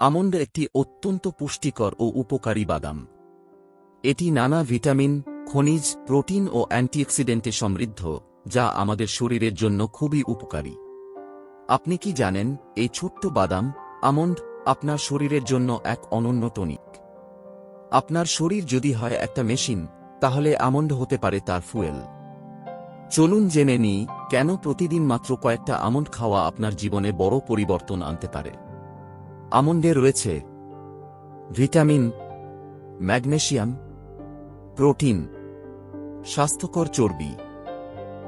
Almond একটি অত্যন্ত পুষ্টিকর ও উপকারী বাদাম। এটি নানা ভিটামিন, খনিজ, প্রোটিন ও অ্যান্টিঅক্সিডেন্টে সমৃদ্ধ, যা আমাদের শরীরের জন্য খুবই উপকারী। আপনি কি জানেন, এই ছোট্ট বাদাম, আমন্ড, আপনার শরীরের জন্য এক অনন্য টনিক। আপনার শরীর যদি হয় একটা মেশিন, তাহলে আমন্ড হতে পারে তার ফুয়েল। চলুন জেনে নিই, কেন প্রতিদিন মাত্র কয়েকটা আমন্ড খাওয়া আপনার জীবনে বড় পরিবর্তন আনতে পারে। আমন্ডে রয়েছে ভিটামিন, ম্যাগনেশিয়াম, প্রোটিন, স্বাস্থ্যকর চর্বি,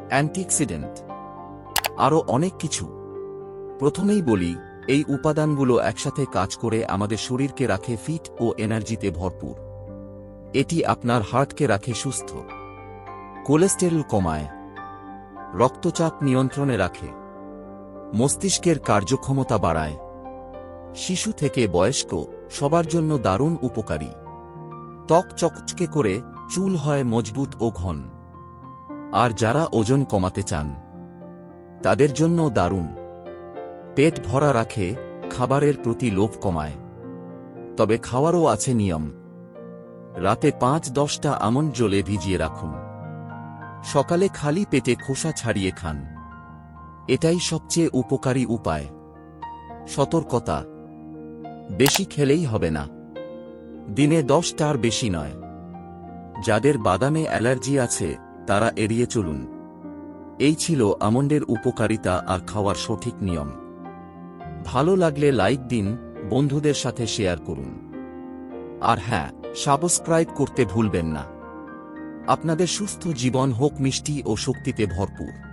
অ্যান্টিঅক্সিডেন্ট, আরও অনেক কিছু। প্রথমেই বলি, এই উপাদানগুলো একসাথে কাজ করে আমাদের শরীরকে রাখে ফিট ও এনার্জিতে ভরপুর। এটি আপনার হার্টকে রাখে সুস্থ। কোলেস্টেরল কমায়। রক্তচাপ নিয়ন্ত্রণে রাখে। মস্তিষ্কের কার্যক্ষমতা বাড়ায়। শিশু থেকে বয়স্ক, সবার জন্য দারুণ উপকারী। ত্বক চকচকে করে, চুল হয় মজবুত ও ঘন। আর যারা ওজন কমাতে চান, তাদের জন্য দারুণ। পেট ভরা রাখে, খাবারের প্রতি লোভ কমায়। তবে খাওয়ারও আছে নিয়ম। রাতে পাঁচ দশটা আমন জলে ভিজিয়ে রাখুন। সকালে খালি পেটে খোসা ছাড়িয়ে খান। এটাই সবচেয়ে উপকারী উপায়। সতর্কতা। বেশি খেলেই হবে না। দিনে দশটার বেশি নয়। যাদের বাদামে অ্যালার্জি আছে, তারা এড়িয়ে চলুন। এই ছিল আমন্ডের উপকারিতা আর খাওয়ার সঠিক নিয়ম। ভালো লাগলে লাইক দিন, বন্ধুদের সাথে শেয়ার করুন। আর হ্যাঁ সাবস্ক্রাইব করতে ভুলবেন না। আপনাদের সুস্থ জীবন হোক, মিষ্টি ও শক্তিতে ভরপুর।